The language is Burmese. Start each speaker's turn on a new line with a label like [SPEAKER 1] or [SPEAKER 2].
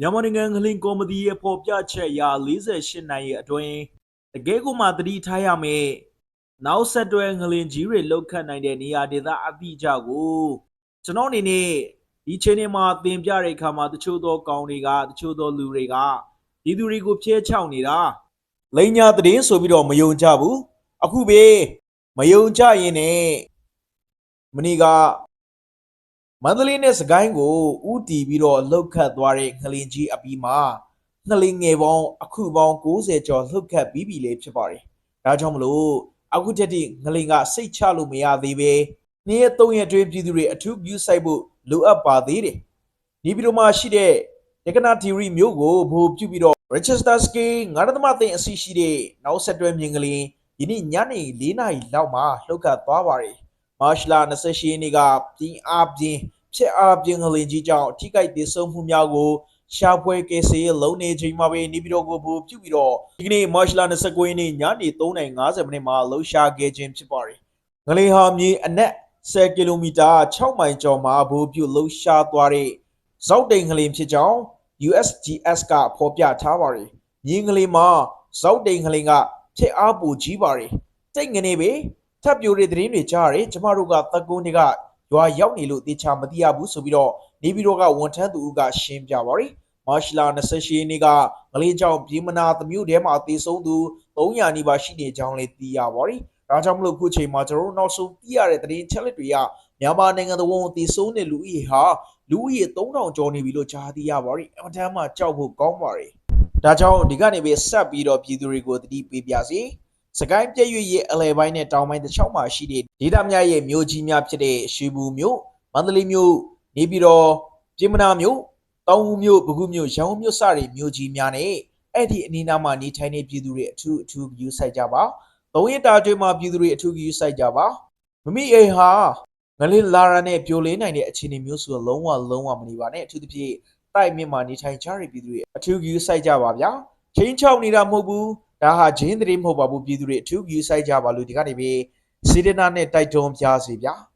[SPEAKER 1] မြန်မာနိုင်ငံငလင်ကော်မတီရဲ့ဖော်ပြချက်အရ48နိုင်ရဲ့အတွင်းတကယ်ကိုမှသတိထားရမယ်နောက်ဆက်တွဲငလင်ကြီးတွေလောက်ခတ်နိုင်တဲ့နေရာဒေသအတိအကျကိုကျွန်တော်အနေနဲ့ဒီချိန်ထဲမှာသင်ပြတဲ့အခါမှာတချို့သောကောင်တွေကတချို့သောလူတွေကဒီသူတွေကိုဖျဲချောက်နေတာလိန်ညာသတင်းဆိုပြီးတော့မယုံကြဘူးအခုပဲမယုံကြရင်နဲ့မနီက မန္တလေးနဲ့စကိုင်းကိုဥတီပြီးတော့လှုပ်ခတ်သွားတဲ့ငလင်ကြီးအပြီးမှာငလင်ငယ်ပေါင်းအခုပေါင်း60ကျော်လှုပ်ခတ်ပြီးပြီလေဖြစ်ပါတယ်။ဒါကြောင့်မလို့အခုတက်တိငလင်ကစိတ်ချလို့မရသေးပဲနေ့ရက်၃ရက်အတွင်းပြည်သူတွေအထူးပြုဆိုင်ဖို့လိုအပ်ပါသေးတယ်။ဒီဗီဒီယိုမှာရှိတဲ့ရကနာတီရီမျိုးကိုဘိုလ်ပြုပြီးတော့ Register Scale ငါးသမသိန်းအစီရှိတဲ့နောက်ဆက်တွဲမြင်ကလေးယနေ့ညနေ၄နာရီလောက်မှာလှုပ်ခတ်သွားပါတယ်။မတ်လ28ရက်နေ့ကပြင်းအားပြင်း ဖြစ်အားပြင်းကလေးကြီးကြောင့်ထိခိုက်ဒေဆုံးမှုများကိုရှာဖွေကယ်ဆယ်ရေးလုံးနေချိန်မှာပဲနေပြည်တော်ကိုဘူပြုပြီးတော့ဒီကနေ့မတ်လ29ရက်နေ့ညနေ3:50မိနစ်မှာလှုပ်ရှားခဲ့ခြင်းဖြစ်ပါတယ်။ငလေးဟာမြေအနက်10ကီလိုမီတာ6မိုင်ကျော်မှာဘူပြုလှုပ်ရှားသွားတဲ့ဇောက်တိန်ကလေးဖြစ်ကြောင်း USGS ကဖော်ပြထားပါတယ်။မြေငလေးမှာဇောက်တိန်ကလေးကဖြစ်အားပူကြီးပါတယ်။တိတ်ငနေပဲထပ်ပြိုတဲ့သတင်းတွေကြားရတယ်ကျမတို့ကသကုန်းတွေက ရွာရောက်နေလို့တေချာမသိရဘူးဆိုပြီးတော့နေပြည်တော်ကဝန်ထမ်းသူကရှင်းပြပါတယ်။မတ်လ28ရက်နေ့ကငလေးကြောင့်ပြည်မနာသမျိုးထဲမှာတေဆုံးသူ300နီးပါးရှိနေကြောင်းလည်းသိရပါတယ်။ဒါကြောင့်မလို့ခုချိန်မှာကျွန်တော်တို့နောက်ဆုံးသိရတဲ့သတင်းချက်လက်တွေကမြန်မာနိုင်ငံတော်ဝန်တေဆုံးတဲ့လူဦးရေဟာလူဦးရေ3000ကျော်နေပြီလို့ကြားသိရပါတယ်။အမှန်တမ်းမှကြောက်ဖို့ကောင်းပါတယ်။ဒါကြောင့်ဒီကနေပဲဆက်ပြီးတော့ပြည်သူတွေကိုတတိပေးပြစီ။ စကိုင်းပြည့်ရွရဲ့အလဲပိုင်းနဲ့တောင်ပိုင်းတစ်ချောင်းမှာရှိတဲ့ဒေသများရဲ့မြို့ကြီးများဖြစ်တဲ့ရွှေဘူမြို့မန္တလေးမြို့နေပြည်တော်ပြင်မနာမြို့တောင်ဦးမြို့ပဲခူးမြို့ရန်ကုန်မြို့စတဲ့မြို့ကြီးများနဲ့အဲ့ဒီအနီးနားမှာနေထိုင်တဲ့ပြည်သူတွေအထူးအထူးဂရုစိုက်ကြပါ။သုံးရတာအတွင်းမှာပြည်သူတွေအထူးဂရုစိုက်ကြပါ။မမိအိမ်ဟာငလင်းလာရနဲ့ပြိုလေးနိုင်တဲ့အခြေအနေမျိုးဆိုတော့လုံးဝလုံးဝမနေပါနဲ့အထူးသဖြင့်တိုက်မြင့်မှာနေထိုင်ကြတဲ့ပြည်သူတွေအထူးဂရုစိုက်ကြပါဗျာ။ချင်းချောက်နေတာမဟုတ်ဘူး။ ဒါဟာဂျင်းသတင်းမဟုတ်ပါဘူးပြည်သူတွေအထူးဂရုစိုက်ကြပါလို့ဒီကနေပဲစေတနာနဲ့တိုက်တွန်းပြစီဗျာ။